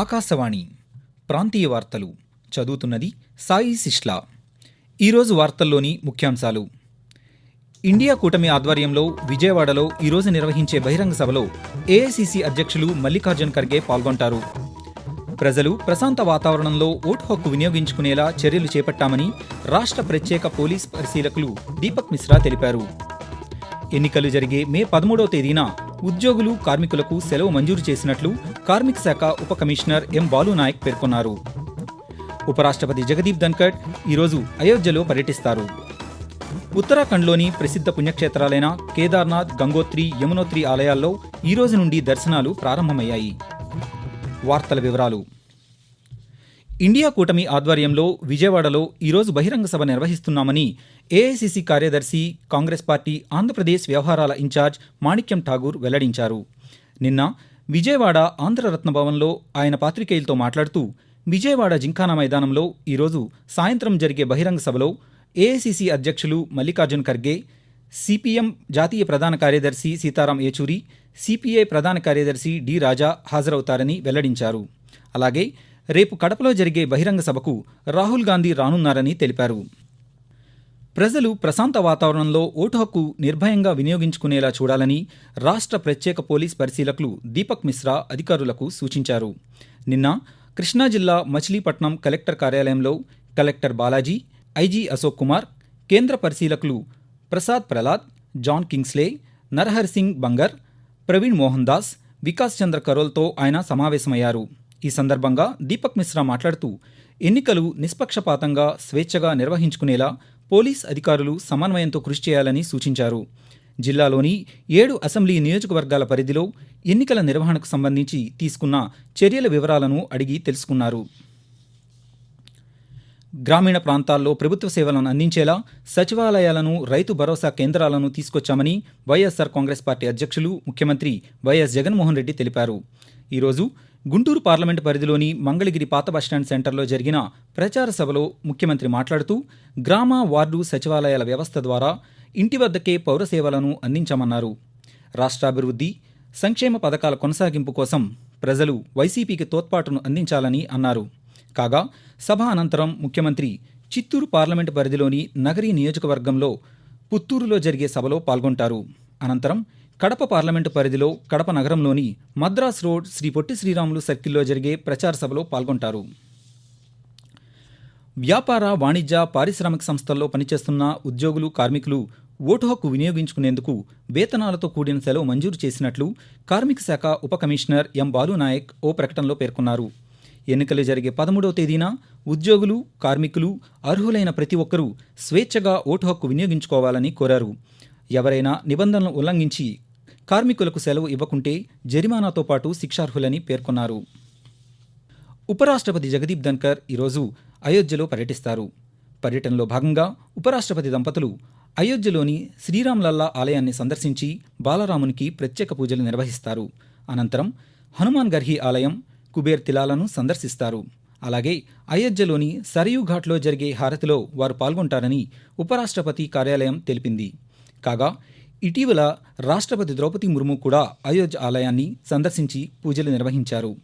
ఆకాశవాణి ప్రాంతీయ వార్తలు చదువుతున్నది సాయి సిష్లా ఈరోజు వార్తల్లోని ముఖ్యాంశాలు. ఇండియా కూటమి ఆధ్వర్యంలో విజయవాడలో ఈరోజు నిర్వహించే బహిరంగ సభలో ఏఐసిసి అధ్యక్షులు మల్లికార్జున్ ఖర్గే పాల్గొంటారు. ప్రజలు ప్రశాంత వాతావరణంలో ఓటు హక్కు వినియోగించుకునేలా చర్యలు చేపట్టామని రాష్ట్ర ప్రత్యేక పోలీస్ పరిశీలకులు దీపక్ మిశ్రా తెలిపారు. ఎన్నికలు జరిగే మే పదమూడవ తేదీన ఉద్యోగులు కార్మికులకు సెలవు మంజూరు చేసినట్లు కార్మిక శాఖ ఉప కమిషనర్ ఎం బాలు నాయక్ పేర్కొన్నారు. ఉపరాష్ట్రపతి జగదీప్ ధన్కడ్ ఈరోజు అయోధ్యలో పర్యటిస్తారు. ఉత్తరాఖండ్లోని ప్రసిద్ధ పుణ్యక్షేత్రాలైన కేదార్నాథ్ గంగోత్రి యమునోత్రి ఆలయాల్లో ఈ రోజు నుండి దర్శనాలు ప్రారంభమయ్యాయి. వార్తల వివరాలు ఇండియా కూటమి ఆధ్వర్యంలో విజయవాడలో ఈరోజు బహిరంగ సభ నిర్వహిస్తున్నామని ఏఐసిసి కార్యదర్శి కాంగ్రెస్ పార్టీ ఆంధ్రప్రదేశ్ వ్యవహారాల ఇన్ఛార్జ్ మాణిక్యం ఠాగూర్ వెల్లడించారు. నిన్న విజయవాడ ఆంధ్రరత్న భవన్లో ఆయన పాత్రికేయులతో మాట్లాడుతూ విజయవాడ జింఖానా మైదానంలో ఈరోజు సాయంత్రం జరిగే బహిరంగ సభలో ఏఐసిసి అధ్యక్షులు మల్లికార్జున్ ఖర్గే సిపిఎం జాతీయ ప్రధాన కార్యదర్శి సీతారాం ఏచూరి సిపిఐ ప్రధాన కార్యదర్శి డి రాజా హాజరవుతారని వెల్లడించారు. అలాగే రేపు కడపలో జరిగే బహిరంగ సభకు రాహుల్ గాంధీ రానున్నారని తెలిపారు. ప్రజలు ప్రశాంత వాతావరణంలో ఓటు హక్కు నిర్భయంగా వినియోగించుకునేలా చూడాలని రాష్ట్ర ప్రత్యేక పోలీస్ పరిశీలకులు దీపక్ మిశ్రా అధికారులకు సూచించారు. నిన్న కృష్ణా జిల్లా మచిలీపట్నం కలెక్టర్ కార్యాలయంలో కలెక్టర్ బాలాజీ ఐజీ అశోక్ కుమార్ కేంద్ర పరిశీలకులు ప్రసాద్ ప్రలాద్ జాన్ కింగ్స్లే నరహర్ సింగ్ బంగర్ ప్రవీణ్ మోహన్ దాస్ వికాస్ చంద్ర కరోల్తో ఆయన సమావేశమయ్యారు. ఈ సందర్భంగా దీపక్ మిశ్రా మాట్లాడుతూ ఎన్నికలు నిష్పక్షపాతంగా స్వేచ్ఛగా నిర్వహించుకునేలా పోలీస్ అధికారులు సమన్వయంతో కృషి చేయాలని సూచించారు. జిల్లాలోని ఏడు అసెంబ్లీ నియోజకవర్గాల పరిధిలో ఎన్నికల నిర్వహణకు సంబంధించి తీసుకున్న చర్యల వివరాలను అడిగి తెలుసుకున్నారు. గ్రామీణ ప్రాంతాల్లో ప్రభుత్వ సేవలను అందించేలా సచివాలయాలను రైతు భరోసా కేంద్రాలను తీసుకొచ్చామని వైఎస్సార్ కాంగ్రెస్ పార్టీ అధ్యక్షులు ముఖ్యమంత్రి వైఎస్ జగన్మోహన్ రెడ్డి తెలిపారు. ఈరోజు గుంటూరు పార్లమెంటు పరిధిలోని మంగళగిరి పాత బస్టాండ్ సెంటర్లో జరిగిన ప్రచార సభలో ముఖ్యమంత్రి మాట్లాడుతూ గ్రామ వార్డు సచివాలయాల వ్యవస్థ ద్వారా ఇంటి వద్దకే పౌర సేవలను అందించామన్నారు. రాష్ట్రాభివృద్ధి సంక్షేమ పథకాల కొనసాగింపు కోసం ప్రజలు వైసీపీకి తోడ్పాటును అందించాలని అన్నారు. కాగా సభ అనంతరం ముఖ్యమంత్రి చిత్తూరు పార్లమెంటు పరిధిలోని నగరీ నియోజకవర్గంలో పుత్తూరులో జరిగే సభలో పాల్గొంటారు. అనంతరం కడప పార్లమెంటు పరిధిలో కడప నగరంలోని మద్రాస్ రోడ్ శ్రీ పొట్టి శ్రీరాములు సర్కిల్లో జరిగే ప్రచార సభలో పాల్గొంటారు. వ్యాపార వాణిజ్య పారిశ్రామిక సంస్థల్లో పనిచేస్తున్న ఉద్యోగులు కార్మికులు ఓటు హక్కు వినియోగించుకునేందుకు వేతనాలతో కూడిన సెలవు మంజూరు చేసినట్లు కార్మిక శాఖ ఉప కమిషనర్ ఎం బాలునాయక్ ఓ ప్రకటనలో పేర్కొన్నారు. ఎన్నికలు జరిగే పదమూడవ తేదీన ఉద్యోగులు కార్మికులు అర్హులైన ప్రతి ఒక్కరూ స్వేచ్ఛగా ఓటు హక్కు వినియోగించుకోవాలని కోరారు. ఎవరైనా నిబంధనలు ఉల్లంఘించి కార్మికులకు సెలవు ఇవ్వకుంటే జరిమానాతో పాటు శిక్షార్హులని పేర్కొన్నారు. ఉపరాష్ట్రపతి జగదీప్ ధన్కర్ ఈరోజు అయోధ్యలో పర్యటిస్తారు. పర్యటనలో భాగంగా ఉపరాష్ట్రపతి దంపతులు అయోధ్యలోని శ్రీరామ్లల్లా ఆలయాన్ని సందర్శించి బాలరామునికి ప్రత్యేక పూజలు నిర్వహిస్తారు. అనంతరం హనుమాన్ గర్హి ఆలయం కుబేర్ తిలాలను సందర్శిస్తారు. అలాగే అయోధ్యలోని సరయూ ఘాట్లో జరిగే హారతిలో వారు పాల్గొంటారని ఉపరాష్ట్రపతి కార్యాలయం తెలిపింది. కాగా ఇటీవల రాష్ట్రపతి ద్రౌపది ముర్ము కూడా అయోధ్య ఆలయాన్ని సందర్శించి పూజలు నిర్వహించారు.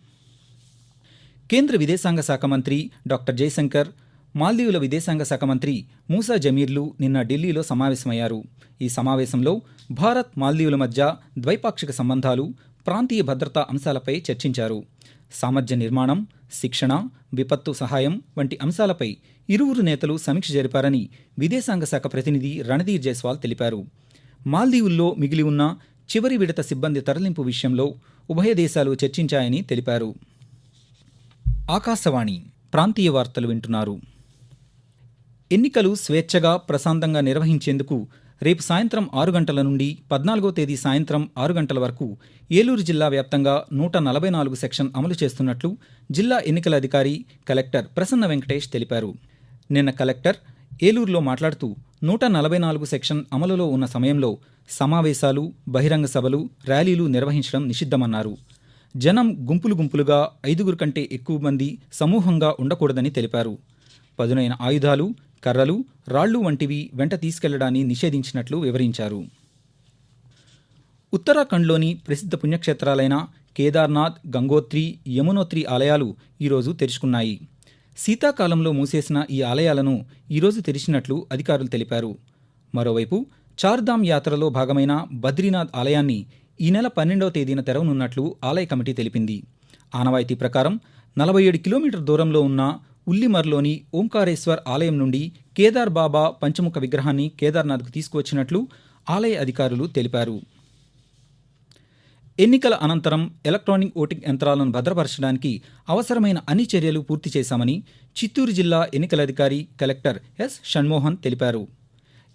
కేంద్ర విదేశాంగ శాఖ మంత్రి డాక్టర్ జయశంకర్ మాల్దీవుల విదేశాంగ శాఖ మంత్రి మూసా జమీర్లు నిన్న ఢిల్లీలో సమావేశమయ్యారు. ఈ సమావేశంలో భారత్ మాల్దీవుల మధ్య ద్వైపాక్షిక సంబంధాలు ప్రాంతీయ భద్రతా అంశాలపై చర్చించారు. సామర్థ్య నిర్మాణం శిక్షణ విపత్తు సహాయం వంటి అంశాలపై ఇరువురు నేతలు సమీక్ష జరిపారని విదేశాంగ శాఖ ప్రతినిధి రణధీర్ జైస్వాల్ తెలిపారు. మాల్దీవుల్లో మిగిలి ఉన్న చివరి విడత సిబ్బంది తరలింపు విషయంలో ఉభయ దేశాలు చర్చించాయని తెలిపారు. ఆకాశవాణి ప్రాంతీయ వార్తలు వింటున్నారు. ఎన్నికలు స్వేచ్ఛగా ప్రశాంతంగా నిర్వహించేందుకు రేపు సాయంత్రం ఆరు గంటల నుండి పద్నాలుగో తేదీ సాయంత్రం ఆరు గంటల వరకు ఏలూరు జిల్లా వ్యాప్తంగా నూట నలభై నాలుగు సెక్షన్ అమలు చేస్తున్నట్లు జిల్లా ఎన్నికల అధికారి కలెక్టర్ ప్రసన్న వెంకటేష్ తెలిపారు. నిన్న కలెక్టర్ ఏలూరులో మాట్లాడుతూ నూట నలభై నాలుగు సెక్షన్ అమలులో ఉన్న సమయంలో సమావేశాలు బహిరంగ సభలు ర్యాలీలు నిర్వహించడం నిషిద్ధమన్నారు. జనం గుంపులు గుంపులుగా ఐదుగురు కంటే ఎక్కువ మంది సమూహంగా ఉండకూడదని తెలిపారు. పదునైన ఆయుధాలు కర్రలు రాళ్ళు వంటివి వెంట తీసుకెళ్ళడాన్ని నిషేధించినట్లు వివరించారు. ఉత్తరాఖండ్లోని ప్రసిద్ధ పుణ్యక్షేత్రాలైన కేదార్నాథ్ గంగోత్రి యమునోత్రి ఆలయాలు ఈరోజు తెరుచుకున్నాయి. శీతాకాలంలో మూసేసిన ఈ ఆలయాలను ఈరోజు తెరిచినట్లు అధికారులు తెలిపారు. మరోవైపు చార్ధామ్ యాత్రలో భాగమైన బద్రీనాథ్ ఆలయాన్ని ఈ నెల పన్నెండవ తేదీన తెరవనున్నట్లు ఆలయ కమిటీ తెలిపింది. ఆనవాయితీ ప్రకారం నలభై ఏడు కిలోమీటర్ దూరంలో ఉన్న ఉల్లిమర్లోని ఓంకారేశ్వర్ ఆలయం నుండి కేదార్ బాబా పంచముఖ విగ్రహాన్ని కేదార్నాథ్కు తీసుకువచ్చినట్లు ఆలయ అధికారులు తెలిపారు. ఎన్నికల అనంతరం ఎలక్ట్రానిక్ ఓటింగ్ యంత్రాలను భద్రపరచడానికి అవసరమైన అన్ని చర్యలు పూర్తి చేశామని చిత్తూరు జిల్లా ఎన్నికల అధికారి కలెక్టర్ ఎస్ షణ్మోహన్ తెలిపారు.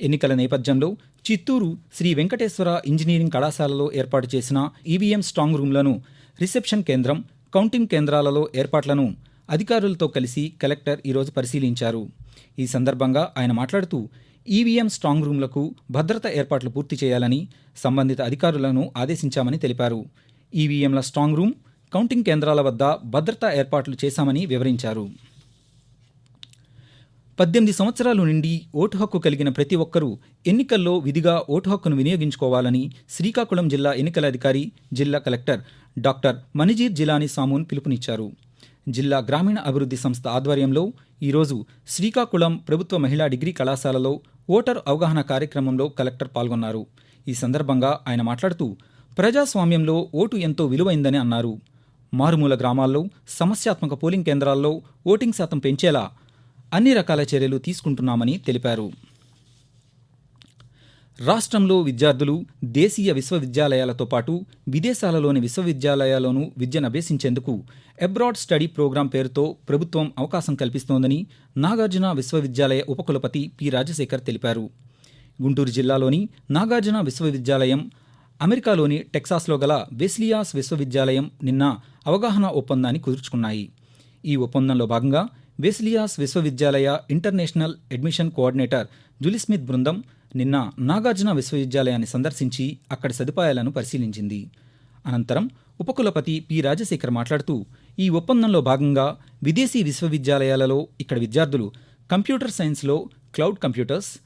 ఎన్నికల నేపథ్యంలో చిత్తూరు శ్రీ వెంకటేశ్వర ఇంజనీరింగ్ కళాశాలలో ఏర్పాటు చేసిన ఈవీఎం స్ట్రాంగ్ రూమ్లను రిసెప్షన్ కేంద్రం కౌంటింగ్ కేంద్రాలలో ఏర్పాట్లను అధికారులతో కలిసి కలెక్టర్ ఈరోజు పరిశీలించారు. ఈ సందర్భంగా ఆయన మాట్లాడుతూ ఈవీఎం స్ట్రాంగ్ రూమ్లకు భద్రత ఏర్పాట్లు పూర్తి చేయాలని సంబంధిత అధికారులను ఆదేశించామని తెలిపారు. ఈవీఎంల స్ట్రాంగ్ రూమ్ కౌంటింగ్ కేంద్రాల వద్ద భద్రతా ఏర్పాట్లు చేశామని వివరించారు. పద్దెనిమిది సంవత్సరాలు నుండి ఓటు హక్కు కలిగిన ప్రతి ఒక్కరూ ఎన్నికల్లో విధిగా ఓటు హక్కును వినియోగించుకోవాలని శ్రీకాకుళం జిల్లా ఎన్నికల అధికారి జిల్లా కలెక్టర్ డాక్టర్ మణిజీర్ జిలానీ సామూన్ పిలుపునిచ్చారు. జిల్లా గ్రామీణ అభివృద్ధి సంస్థ ఆధ్వర్యంలో ఈరోజు శ్రీకాకుళం ప్రభుత్వ మహిళా డిగ్రీ కళాశాలలో ఓటర్ అవగాహన కార్యక్రమంలో కలెక్టర్ పాల్గొన్నారు. ఈ సందర్భంగా ఆయన మాట్లాడుతూ ప్రజాస్వామ్యంలో ఓటు ఎంతో విలువైందని అన్నారు. మారుమూల గ్రామాల్లో సమస్యాత్మక పోలింగ్ కేంద్రాల్లో ఓటింగ్ శాతం పెంచేలా అన్ని రకాల చర్యలు తీసుకుంటున్నామని తెలిపారు. రాష్ట్రంలో విద్యార్థులు దేశీయ విశ్వవిద్యాలయాలతో పాటు విదేశాలలోని విశ్వవిద్యాలయాల్లోనూ విద్యను అభ్యసించేందుకు అబ్రాడ్ స్టడీ ప్రోగ్రాం పేరుతో ప్రభుత్వం అవకాశం కల్పిస్తోందని నాగార్జున విశ్వవిద్యాలయ ఉపకులపతి పి. రాజశేఖర్ తెలిపారు. గుంటూరు జిల్లాలోని నాగార్జున విశ్వవిద్యాలయం అమెరికాలోని టెక్సాస్లో గల వెస్లియాస్ విశ్వవిద్యాలయం నిన్న అవగాహన ఒప్పందాన్ని కుదుర్చుకున్నాయి. ఈ ఒప్పందంలో భాగంగా వెస్లియాస్ విశ్వవిద్యాలయ ఇంటర్నేషనల్ అడ్మిషన్ కోఆర్డినేటర్ జులిస్మిత్ బృందం నిన్న నాగార్జున విశ్వవిద్యాలయాన్ని సందర్శించి అక్కడి సదుపాయాలను పరిశీలించింది. అనంతరం ఉపకులపతి పి. రాజశేఖర్ మాట్లాడుతూ ఈ ఒప్పందంలో భాగంగా విదేశీ విశ్వవిద్యాలయాలలో ఇక్కడ విద్యార్థులు కంప్యూటర్ సైన్స్లో క్లౌడ్ కంప్యూటర్స్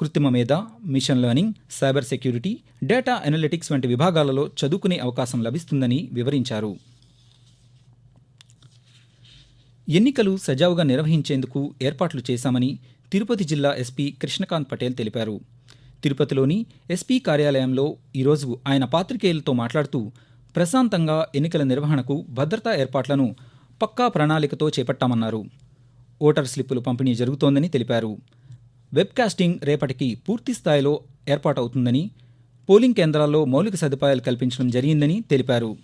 కృత్రిమ మేధ machine learning cyber security data analytics వంటి విభాగాలలో చదువుకునే అవకాశం లభిస్తుందని వివరించారు. ఎన్నికలు సజావుగా నిర్వహించేందుకు ఏర్పాట్లు చేశామని తిరుపతి జిల్లా ఎస్పీ కృష్ణకాంత్ పటేల్ తెలిపారు. తిరుపతిలోని ఎస్పీ కార్యాలయంలో ఈరోజు ఆయన పాత్రికేయులతో మాట్లాడుతూ ప్రశాంతంగా ఎన్నికల నిర్వహణకు భద్రతా ఏర్పాట్లను పక్కా ప్రణాళికతో చేపట్టామన్నారు. ఓటర్ స్లిప్పులు పంపిణీ జరుగుతోందని తెలిపారు. వెబ్కాస్టింగ్ రేపటికి పూర్తి స్థాయిలో ఏర్పాటవుతుందని పోలింగ్ కేంద్రాల్లో మౌలిక సదుపాయాలు కల్పించడం జరిగిందని తెలిపారు.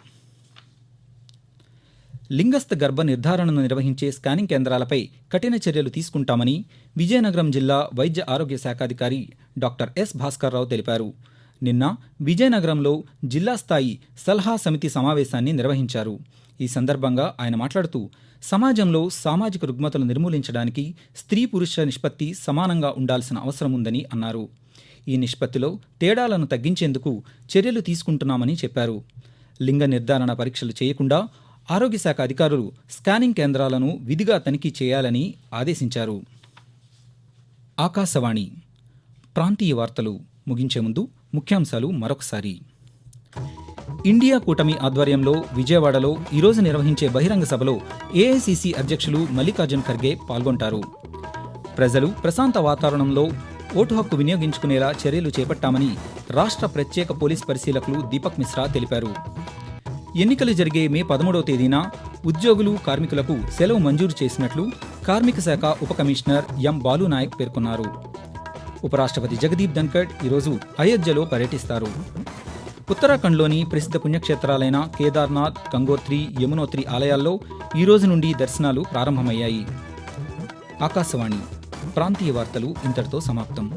లింగస్థ గర్భ నిర్ధారణను నిర్వహించే స్కానింగ్ కేంద్రాలపై కఠిన చర్యలు తీసుకుంటామని విజయనగరం జిల్లా వైద్య ఆరోగ్య శాఖాధికారి డాక్టర్ ఎస్ భాస్కర్రావు తెలిపారు. నిన్న విజయనగరంలో జిల్లా స్థాయి సలహా సమితి సమావేశాన్ని నిర్వహించారు. ఈ సందర్భంగా ఆయన మాట్లాడుతూ సమాజంలో సామాజిక రుగ్మతలు నిర్మూలించడానికి స్త్రీ పురుష నిష్పత్తి సమానంగా ఉండాల్సిన అవసరం ఉందని అన్నారు. ఈ నిష్పత్తిలో తేడాలను తగ్గించేందుకు చర్యలు తీసుకుంటున్నామని చెప్పారు. లింగ నిర్ధారణ పరీక్షలు చేయకుండా ఆరోగ్య శాఖ అధికారులు స్కానింగ్ కేంద్రాలను విధిగా తనిఖీ చేయాలని ఆదేశించారు. ఆకాశవాణి ప్రాంతీయ వార్తలు ముగించే ముందు ముఖ్యాంశాలు మరొకసారి. ఇండియా కూటమి ఆధ్వర్యంలో విజయవాడలో ఈరోజు నిర్వహించే బహిరంగ సభలో ఏఐసిసి అధ్యక్షులు మల్లికార్జున్ ఖర్గే పాల్గొంటారు. ప్రజలు ప్రశాంత వాతావరణంలో ఓటు హక్కు వినియోగించుకునేలా చర్యలు చేపట్టామని రాష్ట్ర ప్రత్యేక పోలీస్ పరిశీలకులు దీపక్ మిశ్రా తెలిపారు. ఎన్నికలు జరిగే మే పదమూడవ తేదీన ఉద్యోగులు కార్మికులకు సెలవు మంజూరు చేసినట్లు కార్మిక శాఖ ఉప కమిషనర్ ఎం బాలు నాయక్ పేర్కొన్నారు. ఉపరాష్ట్రపతి జగదీప్ ధన్కడ్ ఈరోజు అయోధ్యలో పర్యటిస్తారు. ఉత్తరాఖండ్లోని ప్రసిద్ధ పుణ్యక్షేత్రాలైన కేదార్నాథ్ గంగోత్రి యమునోత్రి ఆలయాల్లో ఈ రోజు నుండి దర్శనాలు ప్రారంభమయ్యాయి. ఆకాశవాణి ప్రాంతీయ వార్తలు ఇంతటితో సమాప్తం.